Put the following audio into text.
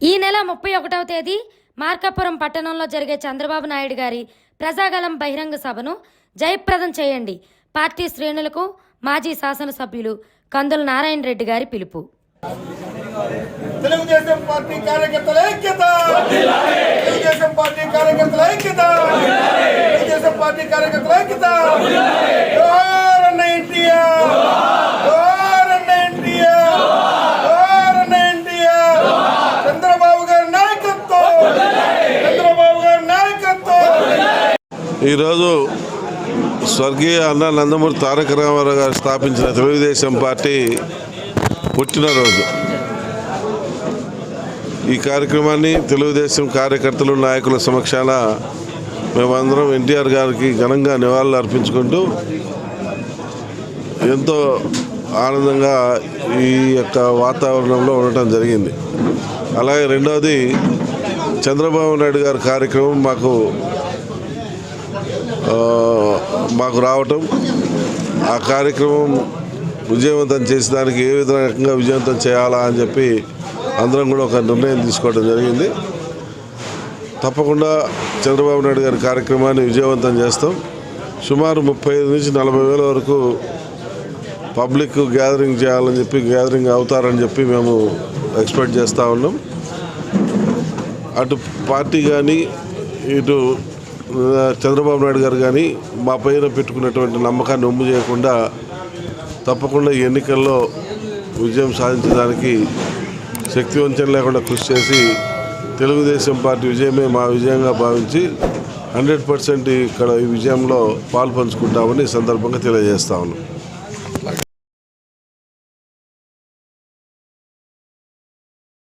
ఈ నెల ముప్పై ఒకటవ తేదీ మార్కాపురం పట్టణంలో జరిగే చంద్రబాబు నాయుడు గారి ప్రజాగలం బహిరంగ సభను జయప్రదం చేయండి. పార్టీ శ్రేణులకు మాజీ శాసనసభ్యులు కందుల నారాయణ రెడ్డి గారి పిలుపు. తెలుగుదేశం పార్టీ కార్యకర్తల ఐక్యత! తెలుగుదేశం పార్టీ కార్యకర్తల ఐక్యత! తెలుగుదేశం పార్టీ కార్యకర్తల ఐక్యత జోహార్ అన్న ఎన్టీఆర్ జోహార్ అన్న ఎన్టీఆర్ జోహార్ అన్న ఎన్టీఆర్ చంద్రబాబు గారి నాయకత్వం చంద్రబాబు గారి నాయకత్వం ఈరోజు స్వర్గీయ అన్న నందమూరి తారక రామారావు గారు స్థాపించిన తెలుగుదేశం పార్టీ పుట్టినరోజు. ఈ కార్యక్రమాన్ని తెలుగుదేశం కార్యకర్తలు నాయకుల సమక్షాన మేమందరం ఎన్టీఆర్ గారికి ఘనంగా నివాళులు అర్పించుకుంటూ ఎంతో ఆనందంగా ఈ యొక్క వాతావరణంలో ఉండటం జరిగింది. అలాగే రెండవది చంద్రబాబు నాయుడు గారి కార్యక్రమం మాకు మాకు రావటం ఆ కార్యక్రమం విజయవంతం చేసేదానికి ఏ విధంగా విజయవంతం చేయాలా అని చెప్పి అందరం కూడా ఒక నిర్ణయం తీసుకోవడం జరిగింది. తప్పకుండా చంద్రబాబు నాయుడు గారి కార్యక్రమాన్ని విజయవంతం చేస్తాం. సుమారు ముప్పై నుంచి నలభై వేల వరకు పబ్లిక్ గ్యాదరింగ్ చేయాలని చెప్పి గ్యాదరింగ్ అవుతారని చెప్పి మేము ఎక్స్పెక్ట్ చేస్తూ ఉన్నాం. అటు పార్టీ కానీ ఇటు చంద్రబాబు నాయుడు గారు కానీ మా పైన పెట్టుకున్నటువంటి నమ్మకాన్ని ఒమ్ము చేయకుండా తప్పకుండా ఎన్నికల్లో విజయం సాధించడానికి శక్తివంచన లేకుండా కృషి చేసి తెలుగుదేశం పార్టీ విజయమే మా విజయంగా భావించి హండ్రెడ్ పర్సెంట్ ఇక్కడ ఈ విజయంలో పాలు పంచుకుంటామని సందర్భంగా తెలియజేస్తా ఉన్నాం.